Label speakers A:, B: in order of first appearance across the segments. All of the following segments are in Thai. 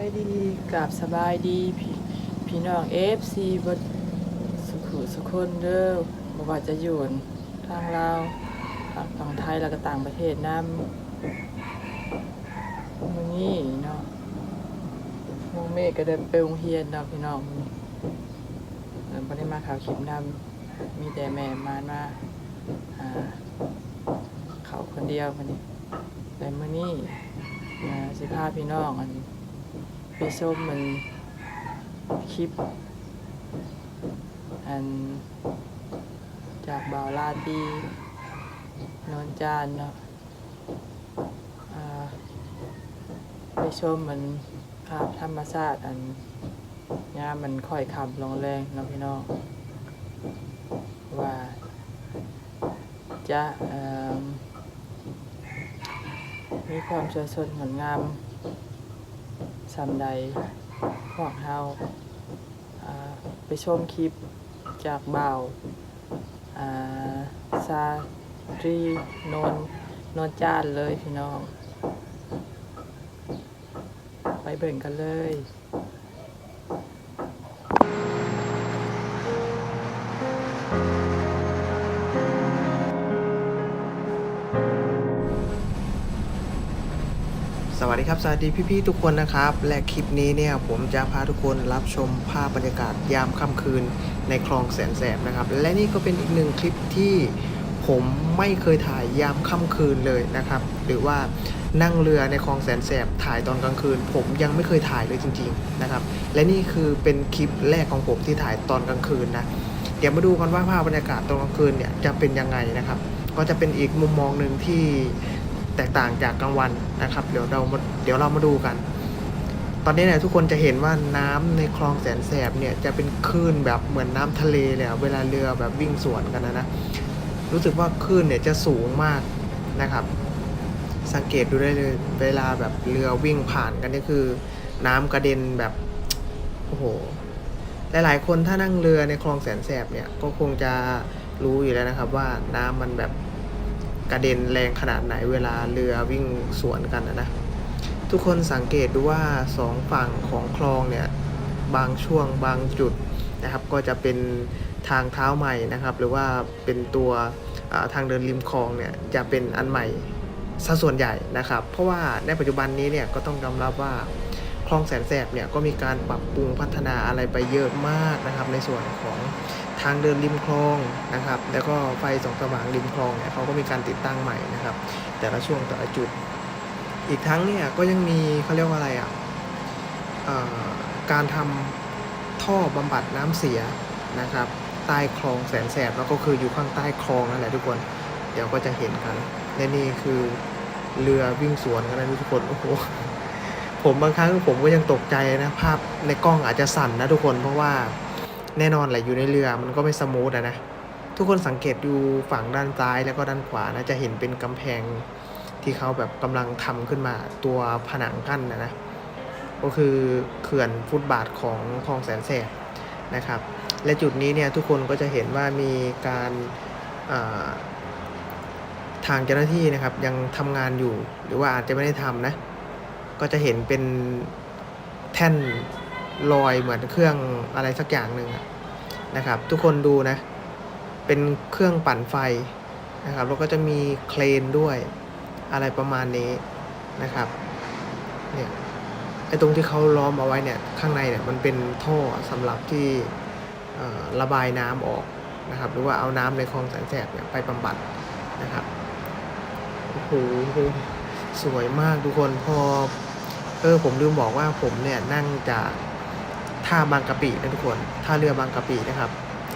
A: ายดีกราบสบายดีพี่พี่น้องเอฟซีบดสุขุสุคนเด้อบ่ว่าจะอยู่ทางลาวทางฝั่งไทยแล้วก็ต่างประเทศนำมื้อนี้เนาะโมเมฆก็เดินไปโรงเรียนเนาะพี่น้องมื้อนี้เออบ่ได้มาข่าวคลิปนำมีแต่แม่มามาหาเขาคนเดียวมื้อนี้แต่มื้อนี้สิพาพี่น้องอัน ไปชมมันคลิป อัน จากบ่าวลาตีนอนจานเนาะไปชมมันภาพธรรมชาติอันยามมันค่อยคำลงแรงเนาะพี่น้องว่าจะมีความสวยสดงดงาม สำใดพวกเฮาไปชมคลิปจากบ่าวอาซาตรีนนนนจานเลยพี่น้อง ไปเบิ่งกันเลย
B: วัสดีครับสวัสดีพี่ๆทุกคนนะครับ และคลิปนี้เนี่ยผมจะพาทุกคนรับชมภาพบรรยากาศยามค่ำคืนในคลองแสนแสบนะครับ และนี่ก็เป็นอีกหนึ่งคลิปที่ผมไม่เคยถ่ายยามค่ำคืนเลยนะครับ หรือว่านั่งเรือในคลองแสนแสบถ่ายตอนกลางคืน ผมยังไม่เคยถ่ายเลยจริง ๆนะครับ และนี่คือเป็นคลิปแรกของผมที่ถ่ายตอนกลางคืนนะเดี๋ยวมาดูกันว่าภาพบรรยากาศตอนกลางคืนเนี่ยจะเป็นยังไงนะครับ ก็จะเป็นอีกมุมมองหนึ่งที่ แตกต่างจากกลางวันนะครับ เดี๋ยวเราเดี๋ยวเรามาดูกัน ตอนนี้เนี่ยทุกคนจะเห็นว่าน้ำในคลองแสนแสบเนี่ยจะเป็นคลื่นแบบเหมือนน้ำทะเลเลยเวลาเรือแบบวิ่งสวนกันนะนะรู้สึกว่าคลื่นเนี่ยจะสูงมากนะครับ สังเกตดูได้เลยเวลาแบบเรือวิ่งผ่านกันนี่คือ น้ำกระเด็นแบบโอ้โหหลายๆคนถ้านั่งเรือในคลองแสนแสบเนี่ยก็คงจะรู้อยู่แล้วนะครับว่าน้ำมันแบบ กระเด็นแรงขนาดไหนเวลาเรือวิ่งสวนกันนะนะ ทุกคนสังเกตดูว่าสองฝั่งของคลองเนี่ยบางช่วงบางจุดนะครับ ก็จะเป็นทางเท้าใหม่นะครับ หรือว่าเป็นตัวทางเดินริมคลองเนี่ยจะเป็นอันใหม่ซะส่วนใหญ่นะครับ เพราะว่าในปัจจุบันนี้เนี่ยก็ต้องยอมรับว่าคลองแสนแสบเนี่ยก็มีการปรับปรุงพัฒนาอะไรไปเยอะมากนะครับ ในส่วนของ ทางเดินริมคลองนะครับ แล้วก็ไฟส่องสว่างริมคลองเนี่ยเขาก็มีการติดตั้งใหม่นะครับ แต่ละช่วงแต่ละจุด อีกทั้งเนี่ยก็ยังมีเขาเรียกว่าอะไรอะเอ่อการทำท่อบำบัดน้ำเสียนะครับ ใต้คลองแสนแสบแล้วก็คืออยู่ข้างใต้คลองนั่นแหละทุกคน เดี๋ยวก็จะเห็นกันและนี่คือเรือวิ่งสวนกันนะทุกคนโอ้โหผมบางครั้งผมก็ยังตกใจนะภาพในกล้องอาจจะสั่นนะทุกคนเพราะว่า แน่นอนแหละอยู่ในเรือมันก็ไม่สมูทอะนะ ทุกคนสังเกตดูฝั่งด้านซ้ายแล้วก็ด้านขวานะจะเห็นเป็นกำแพงที่เขาแบบกำลังทำขึ้นมาตัวผนังกั้นนะนะก็คือเขื่อนฟุตบาทของคลองแสนแสบนะครับ และจุดนี้เนี่ยทุกคนก็จะเห็นว่ามีการาทางเจ้าหน้าที่นะครับยังทำงานอยู่หรือว่าอาจจะไม่ได้ทำนะ ก็จะเห็นเป็นแท่น ลอยเหมือนเครื่องอะไรสักอย่างหนึ่งนะครับ ทุกคนดูนะ เป็นเครื่องปั่นไฟนะครับแล้วก็จะมีเครนด้วยอะไรประมาณนี้นะครับเนี่ยไอ้ตรงที่เขาล้อมเอาไว้เนี่ยข้างในเนี่ยมันเป็นท่อสำหรับที่ระบายน้ำออกนะครับหรือว่าเอาน้ำในคลองแสนแสบเนี่ยไปบำบัดนะครับโอ้โหสวยมากทุกคนพอเออผมลืมบอกว่าผมเนี่ยนั่งจาก ท่าบางกะปินะทุกคนท่าเรือบางกะปินะครับ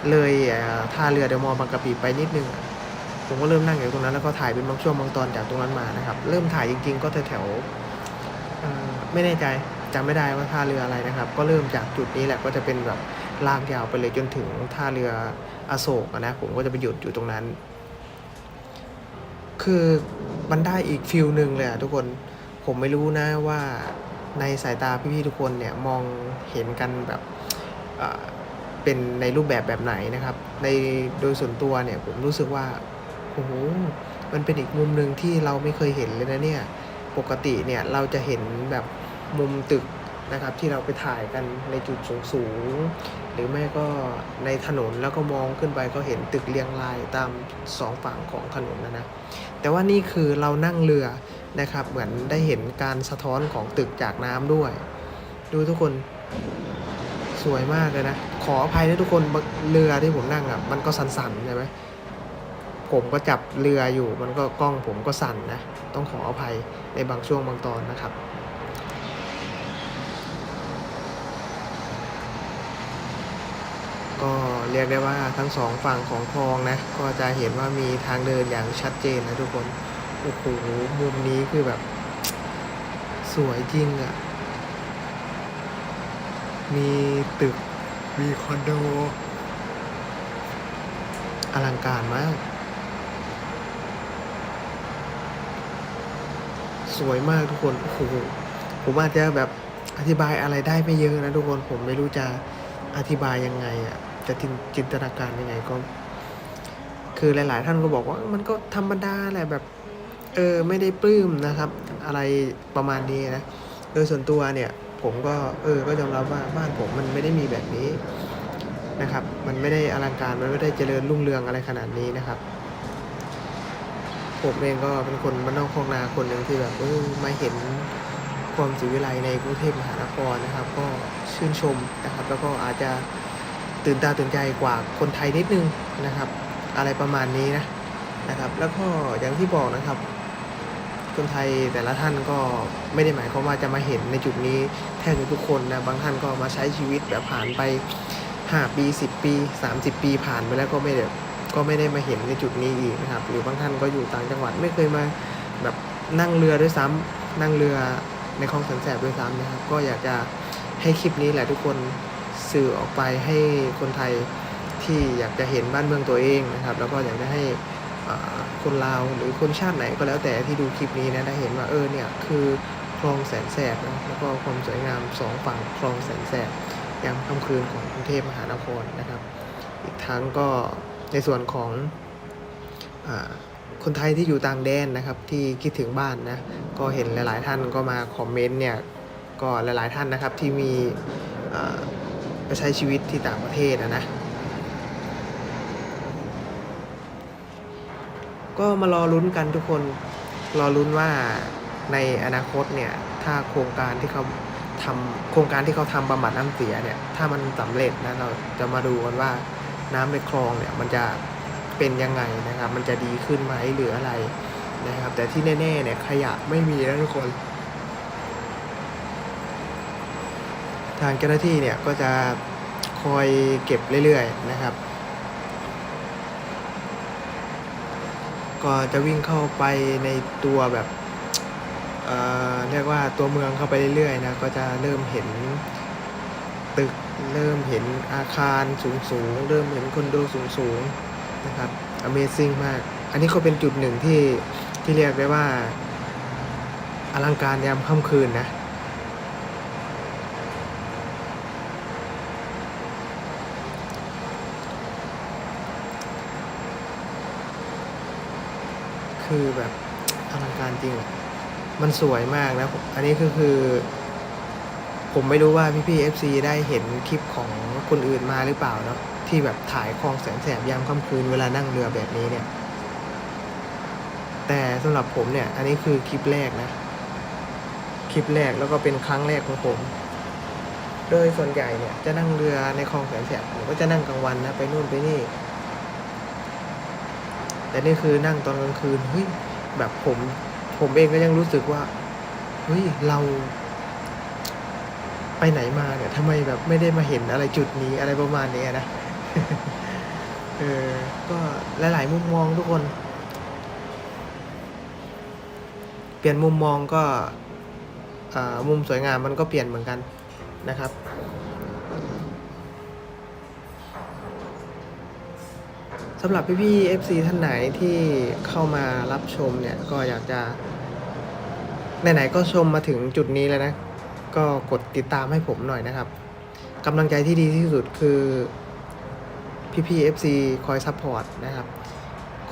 B: เลยท่าเรือเดมอบางกะปิไปนิดนึงผมก็เริ่มนั่งอยู่ตรงนั้นแล้วก็ถ่ายเป็นบางช่วงบางตอนจากตรงนั้นมานะครับ เริ่มถ่ายจริง ๆ ก็แถวๆไม่แน่ใจจำไม่ได้ว่าท่าเรืออะไรนะครับ ก็เริ่มจากจุดนี้แหละก็จะเป็นแบบลากยาวไปเลยจนถึงท่าเรืออโศกนะผมก็จะไปหยุดอยู่ตรงนั้น คือมันได้อีกฟิลหนึ่งเลยอะทุกคนผมไม่รู้นะว่า ในสายตาพี่ๆทุกคนเนี่ยมองเห็นกันแบบเป็นในรูปแบบแบบไหนนะครับ ในโดยส่วนตัวเนี่ยผมรู้สึกว่าโอ้โหมันเป็นอีกมุมหนึ่งที่เราไม่เคยเห็นเลยนะเนี่ยปกติเนี่ยเราจะเห็นแบบมุมตึกนะครับที่เราไปถ่ายกันในจุดสูงสูงหรือไม่ก็ในถนนแล้วก็มองขึ้นไปก็เห็นตึกเรียงรายตามสองฝั่งของถนนนะนะแต่ว่านี่คือเรานั่งเรือ นะครับ เหมือนได้เห็นการสะท้อนของตึกจากน้ำด้วย ดูทุกคนสวยมากเลยนะ ขออภัยนะทุกคนเรือที่ผมนั่งอะมันก็สั่นๆใช่ไหมผมก็จับเรืออยู่มันก็กล้องผมก็สั่นนะ ต้องขออภัยในบางช่วงบางตอนนะครับก็เรียกได้ว่าทั้งสองฝั่งของคลองนะ ก็จะเห็นว่ามีทางเดินอย่างชัดเจนนะทุกคน โอ้โหมุมนี้คือแบบ สวยจริงอะ่ะ มีตึก มีคอนโด อลังการมาก สวยมากทุกคน โอ้โห ผมอาจจะแบบอธิบายอะไรได้ไม่เยอะนะทุกคน ผมไม่รู้จะอธิบายยังไงอะ่ะ จะจินจินตนาการยังไงก็ คือหลาย ๆ ท่านก็บอกว่ามันก็ธรรมดาแหละแบบ เออไม่ได้ปลื้มนะครับ อะไรประมาณนี้นะโดยส่วนตัวเนี่ยผมก็เออก็ยอมรับว่าบ้านผมมันไม่ได้มีแบบนี้นะครับ มันไม่ได้อลังการมันไม่ได้เจริญรุ่งเรืองอะไรขนาดนี้นะครับผมเองก็เป็นคนบ้านนอกคลองนาคนหนึ่งที่แบบเออมาเห็นความสิวิไลในกรุงเทพมหานครนะครับ ก็ชื่นชมนะครับ แล้วก็อาจจะตื่นตาตื่นใจกว่าคนไทยนิดนึงนะครับ อะไรประมาณนี้นะนะครับ แล้วก็อย่างที่บอกนะครับ คนไทยแต่ละท่านก็ไม่ได้หมายความว่าจะมาเห็นในจุดนี้แทบทุกคนนะบางท่านก็มาใช้ชีวิตแบบผ่านไป 5 ปี 10 ปี 30 ปีผ่านไปแล้วก็ไม่ได้ก็ไม่ได้มาเห็นในจุดนี้อีกนะครับ หรือบางท่านก็อยู่ต่างจังหวัดไม่เคยมาแบบนั่งเรือด้วยซ้ำนั่งเรือในคลองแสนแสบด้วยซ้ำนะครับ ก็อยากจะให้คลิปนี้แหละทุกคนสื่อออกไปให้คนไทยที่อยากจะเห็นบ้านเมืองตัวเองนะครับ แล้วก็อยากจะให้ คนลาวหรือคนชาติไหนก็แล้วแต่ที่ดูคลิปนี้นะได้เห็นว่าเออเนี่ยคือคลองแสนแสบนะแล้วก็ความสวยงามสองฝั่งคลองแสนแสบยามค่ำคืนของกรุงเทพมหานครนะครับ อีกทั้งก็ในส่วนของอคนไทยที่อยู่ต่างแดนนะครับที่คิดถึงบ้านนะก็เห็นหลาย ๆ ท่านก็มาคอมเมนต์เนี่ยก็หลาย ๆ ท่านนะครับที่มีไปใช้ชีวิตที่ต่างประเทศนะนะ ก็มารอลุ้นกันทุกคน รอลุ้นว่าในอนาคตเนี่ย ถ้าโครงการที่เขาทำโครงการที่เขาทำบำบัดน้ำเสียเนี่ย ถ้ามันสำเร็จนะเราจะมาดูกันว่าน้ำในคลองเนี่ยมันจะเป็นยังไงนะครับ มันจะดีขึ้นไหมหรืออะไรนะครับ แต่ที่แน่ๆเนี่ยขยะไม่มีแล้วทุกคน ทางเจ้าหน้าที่เนี่ยก็จะคอยเก็บเรื่อยๆนะครับ ก็จะวิ่งเข้าไปในตัวแบบเอ่อเรียกว่าตัวเมืองเข้าไปเรื่อยๆนะก็จะเริ่มเห็นตึกเริ่มเห็นอาคารสูงๆ เริ่มเห็นคอนโดสูงๆนะครับ Amazing มาก อันนี้ก็เป็นจุดหนึ่งที่ที่เรียกได้ว่าอลังการยามค่ำคืนนะ คือแบบอลังการจริงอะมันสวยมากนะอันนี้ก็คือ ผมไม่รู้ว่าพี่พี่เอฟซีได้เห็นคลิปของคนอื่นมาหรือเปล่าเนาะที่แบบถ่ายคลองแสนแสบยามค่ำคืนเวลานั่งเรือแบบนี้เนี่ย แต่สำหรับผมเนี่ย อันนี้คือคลิปแรกนะ คลิปแรกแล้วก็เป็นครั้งแรกของผม โดยส่วนใหญ่เนี่ยจะนั่งเรือในคลองแสนแสบผมก็จะนั่งกลางวันนะไปนู่นไปนี่ แต่นี่คือนั่งตอนกลางคืนเฮ้ยแบบผมผมเองก็ยังรู้สึกว่าเฮ้ยเรา ไปไหนมาเนี่ยทำไมแบบไม่ได้มาเห็นอะไรจุดนี้อะไรประมาณนี้นะเออก็หลาย ๆ มุมมองทุกคน เปลี่ยนมุมมองก็อ่ามุมสวยงามมันก็เปลี่ยนเหมือนกันนะครับ สำหรับพี่ๆ FC ท่านไหนที่เข้ามารับชมเนี่ย ก็อยากจะไหนๆก็ชมมาถึงจุดนี้แล้วนะ ก็กดติดตามให้ผมหน่อยนะครับกำลังใจที่ดีที่สุดคือพี่ๆ FC คอยซัพพอร์ตนะครับ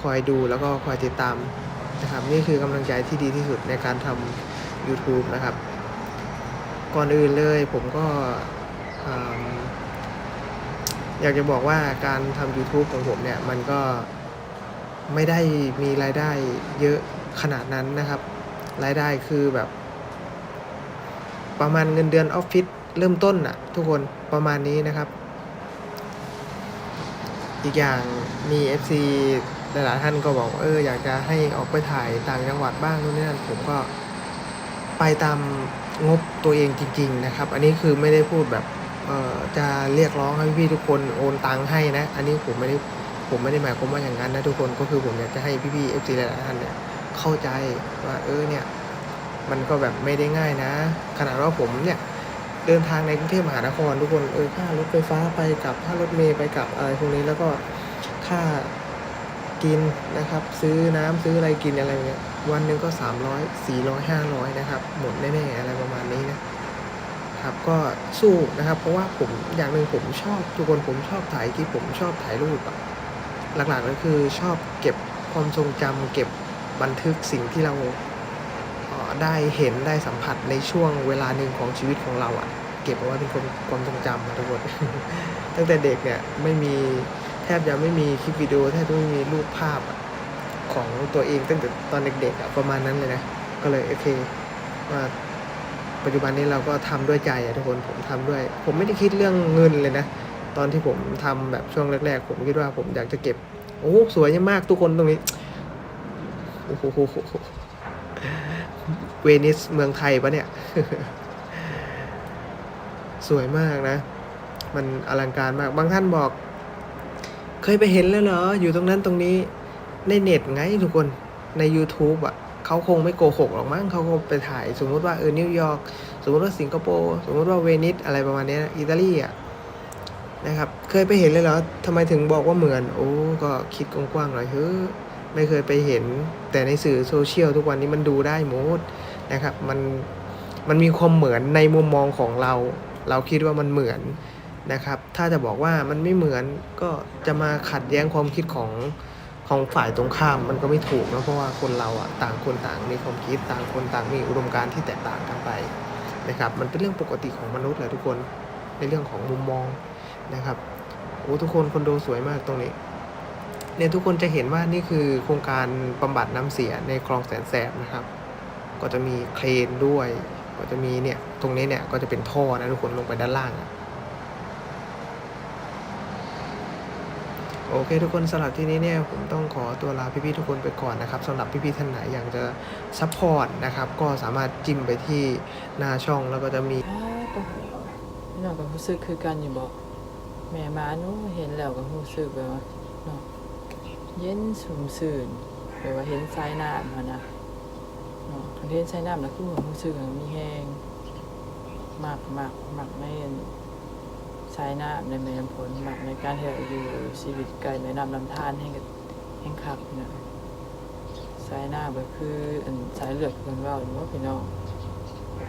B: คอยดูแล้วก็คอยติดตามนะครับ นี่คือกำลังใจที่ดีที่สุดในการทำ YouTube นะครับ ก่อนอื่นเลยผมก็ อยากจะบอกว่าการทำ YouTube ของผมเนี่ย มันก็ไม่ได้มีรายได้เยอะขนาดนั้นนะครับ รายได้คือแบบ ประมาณเงินเดือนออฟฟิศเริ่มต้นอะทุกคนประมาณนี้นะครับ อีกอย่างมี FC หลายๆท่านก็บอกเอออยากจะให้ออกไปถ่ายต่างจังหวัดบ้างนู่นนี่นั่นผมก็ไปตามงบตัวเองจริง ๆ นะครับ อันนี้คือไม่ได้พูดแบบ จะเรียกร้องให้พี่ๆทุกคนโอนตังค์ให้นะ อันนี้ผมไม่ได้ผมไม่ได้หมายความว่าอย่างนั้นนะทุกคนก็คือผมอยากจะให้พี่ๆ FC หลายๆท่านเนี่ยเข้าใจว่าเออเนี่ยมันก็แบบไม่ได้ง่ายนะ ขนาดว่าผมเนี่ยเดินทางในกรุงเทพมหานครทุกคนเออค่ารถไฟฟ้าไปกลับค่ารถเมล์ไปกลับอะไรพวกนี้แล้วก็ค่ากินนะครับ ซื้อน้ำซื้ออะไรกินอะไรเงี้ยวันหนึ่งก็300 400 500นะครับ หมดแน่ๆอะไรประมาณนี้นะ ครับก็สู้นะครับ เพราะว่าผมอย่างหนึ่งผมชอบทุกคนผมชอบถ่ายคลิปผมชอบถ่ายรูปอะหลักๆก็คือชอบเก็บความทรงจำเก็บบันทึกสิ่งที่เราได้เห็นได้สัมผัสในช่วงเวลาหนึ่งของชีวิตของเราอะ่ะ เก็บเอาไว้เป็นความความทรงจำทุกคนตั้งแต่เด็กเนี่ยไม่มีแทบจะไม่มีคลิปวิดีโอแทบจะไม่มีรูปภาพของตัวเองตั้งแต่ตอนเด็กๆอะประมาณนั้นเลยนะ ก็เลยโอเคว่า ปัจจุบันนี้เราก็ทำด้วยใจทุกคนผมทำด้วย ผมไม่ได้คิดเรื่องเงินเลยนะ ตอนที่ผมทำแบบช่วงแรก ๆ ผมคิดว่าผมอยากจะเก็บ โอ้สวยมากทุกคนตรงนี้โอ้โหเวนิสเมืองไทยปะเนี่ย สวยมากนะ มันอลังการมาก บางท่านบอก เคยไปเห็นแล้วเหรอ อยู่ตรงนั้นตรงนี้ในเน็ตไงทุกคนใน YouTube อะ เขาคงไม่โกหกหรอกมั้งเขาคงไปถ่าย สมมติว่าเออนิวยอร์กสมมติว่าสิงคโปร์สมมติว่าเวนิสอะไรประมาณนี้อิตาลีอะนะครับ เคยไปเห็นเลยเหรอทำไมถึงบอกว่าเหมือน โอ้ก็คิดกว้างๆหน่อยเฮ้ยไม่เคยไปเห็น แต่ในสื่อโซเชียลทุกวันนี้มันดูได้หมดนะครับ มันมันมีความเหมือนในมุมมองของเรา เราคิดว่ามันเหมือนนะครับ ถ้าจะบอกว่ามันไม่เหมือนก็จะมาขัดแย้งความคิดของ ของฝ่ายตรงข้ามมันก็ไม่ถูกนะเพราะว่าคนเราอะต่างคนต่างมีความคิดต่างคนต่างมีอุดมการณ์ที่แตกต่างกันไปนะครับมันเป็นเรื่องปกติของมนุษย์แหละทุกคนในเรื่องของมุมมองนะครับโอ้ทุกคนคนโดสวยมากตรงนี้เนี่ยทุกคนจะเห็นว่านี่คือโครงการบำบัดน้ำเสียในคลองแสนแสบนะครับ ก็จะมีเครนด้วย ก็จะมีเนี่ยตรงนี้เนี่ยก็จะเป็นท่อนะทุกคนลงไปด้านล่างอะ โอเค ทุกคนสำหรับที่นี้เนี่ยผมต้องขอตัวลาพี่ๆทุกคนไปก่อนนะครับสำหรับพี่ๆท่านไหนอยากจะซัพพอร์ตนะครับก็สามารถจิ้มไปที่หน้าช่องแล้วก็จะมี
A: อ้าวก็พี่น้องก็รู้สึกคือกันอยู่บ่แม่มานู้เห็นแล้วก็รู้สึกแบบว่าเนาะเย็นสุ่มซื่นแบบว่าเห็นสายน้ำอะนะเนาะคันเห็นสายน้ำแล้วคือรู้สึกว่ามีแฮงมากมากมากใน สายน้ำในแม่น้ำผลมากในการที่เราอยู่ชีวิตไกลแม่น้ำลำธารแห่งกับแห่งคักนะสายน้ำก็คืออันสายเลือดคือกันว่าอยู่ว่าพี่น้อง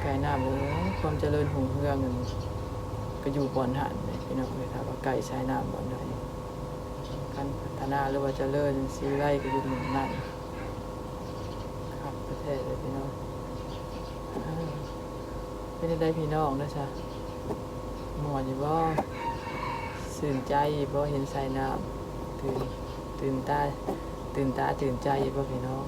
A: ไกลน้ำเลยความเจริญหุ่งเฮืองนั่นก็อยู่บนหันพี่น้องเลยครับว่าไก่ใช้น้ำบอนใดการพัฒนาหรือว่าเจริญซีไร่ก็อยู่หนึ่งนั่นครับประเทศเลยพี่น้องอ่าเป็นจั่ได้พี่น้องนะจ๊ะ มอนอยู่บ่สื่นใจบ่เห็นใส่น้ำตื่นตื่นตาตื่นตาตื่นใจบ่พี่น้อง